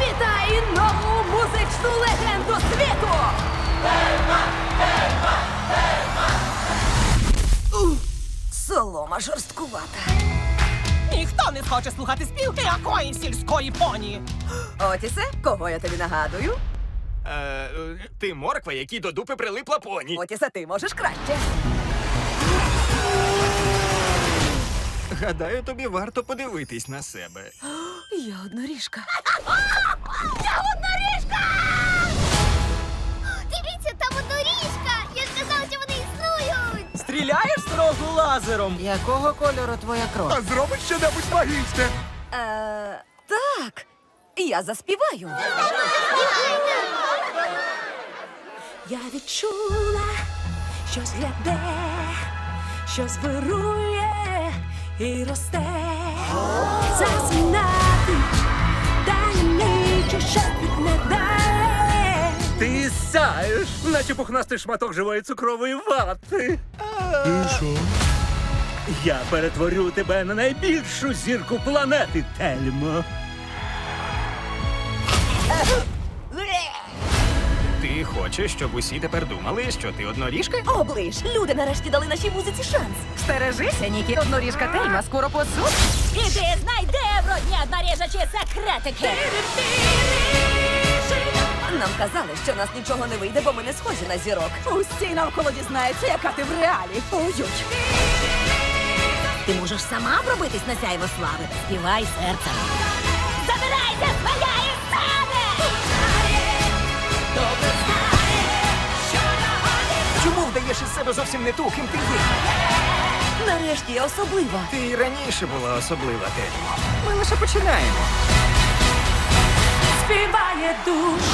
Вітай нову музичну легенду світу! Солома жорсткувата. Ніхто не схоче слухати спів якої сільської поні. Отісе, кого я тобі нагадую? Е, е, ти морква, якій до дупи прилипла поні. Отісе, ти можеш краще. Гадаю, тобі варто подивитись на себе. Я одноріжка. Дивіться, там одноріжка! Я ж казала, що вони існують! Стріляєш строгу лазером. Якого кольору твоя кров? А зробить щонебудь магічне. Е, так, я заспіваю. Я відчула, щось гляде, щось вирує і росте. Засинати, Ти сяєш, наче пухнастий шматок живої цукрової вати. І що? Я перетворю тебе на найбільшу зірку планети, Тельмо. Хочеш, щоб усі тепер думали, що ти одноріжка? Оближ, люди нарешті дали нашій музиці шанс. Стережися, Нікі, одноріжка Тельма скоро посуд. Іди, знайди брудні одноріжачі секретики! Нам казали, що в нас нічого не вийде, бо ми не схожі на зірок. Усі навколо дізнаються, яка ти в реалі. Ой-ой. Ти можеш сама пробитись на сяйво слави. Співай серцем. Забирайся з із себе зовсім не ту, ким ти є? Нарешті я особлива. Ти і раніше була особлива, Тельмо. Ми лише починаємо. Співає душа.